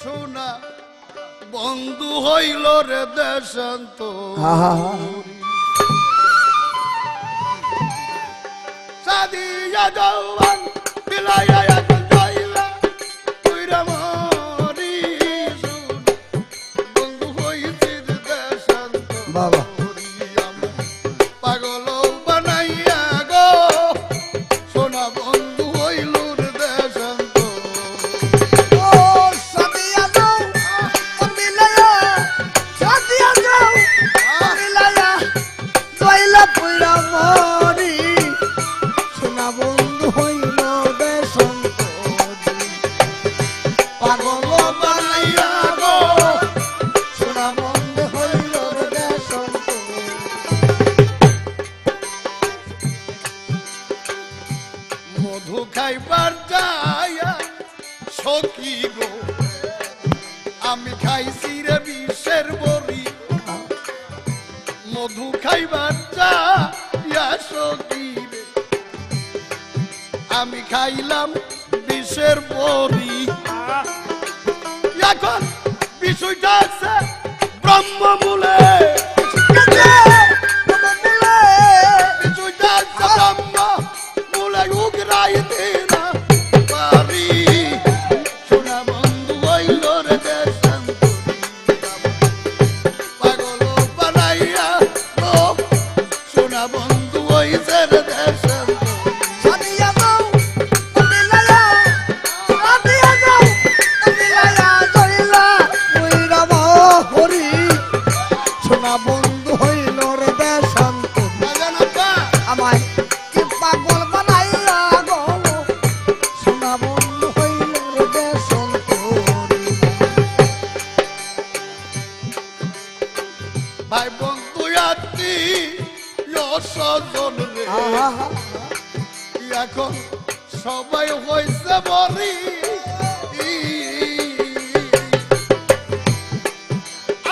সোনা বন্ধু হইল রে দেশান্ত। সাদিয়া যাওয়ান আমি খাইছি রে বিষের বড়ি। মধু খাইবার যা আমি খাইলাম বিষের বড়ি। এখন বিষয়টা আছে ব্রহ্মমূলে। স্বজন এখন সবাই হয়েছে মরি।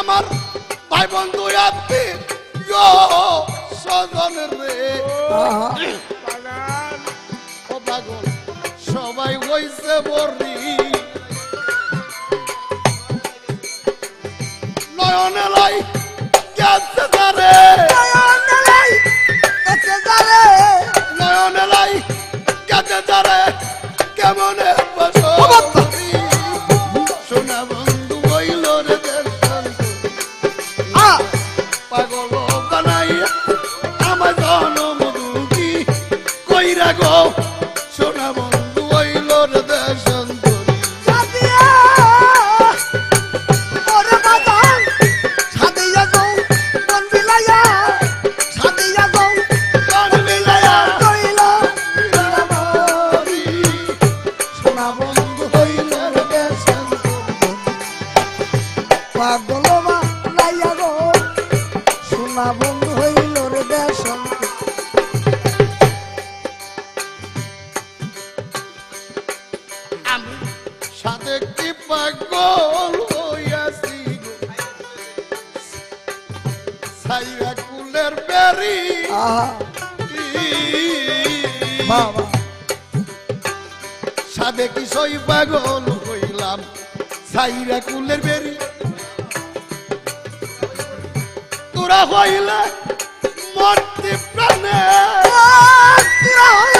আমার ভাই বন্ধু আপনি স্বজন রে। ও পাগল সবাই হয়েছে মরি। নয়নে লাই গেছে তারে। সাদে কি সই পাগল হইলাম সাইরা কুলের বেরি। তোরা হইলে মর্তি প্রাণে। তোরা হইলে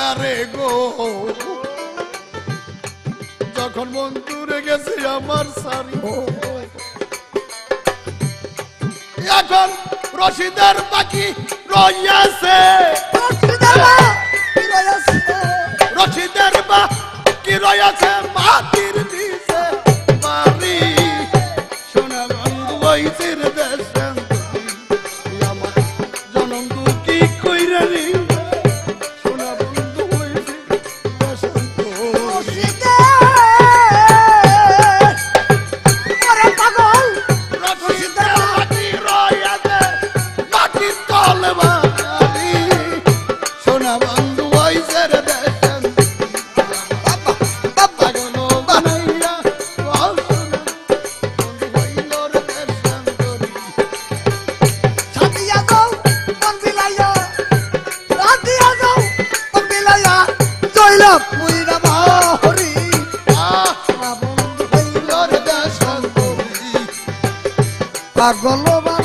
কারে গো? যখন মন দূরে গেছে আমার সারি এখন রশিদের বাকি রইয়াছে। রশিদের বা কি রয়েছে মাটির দিছে পাগল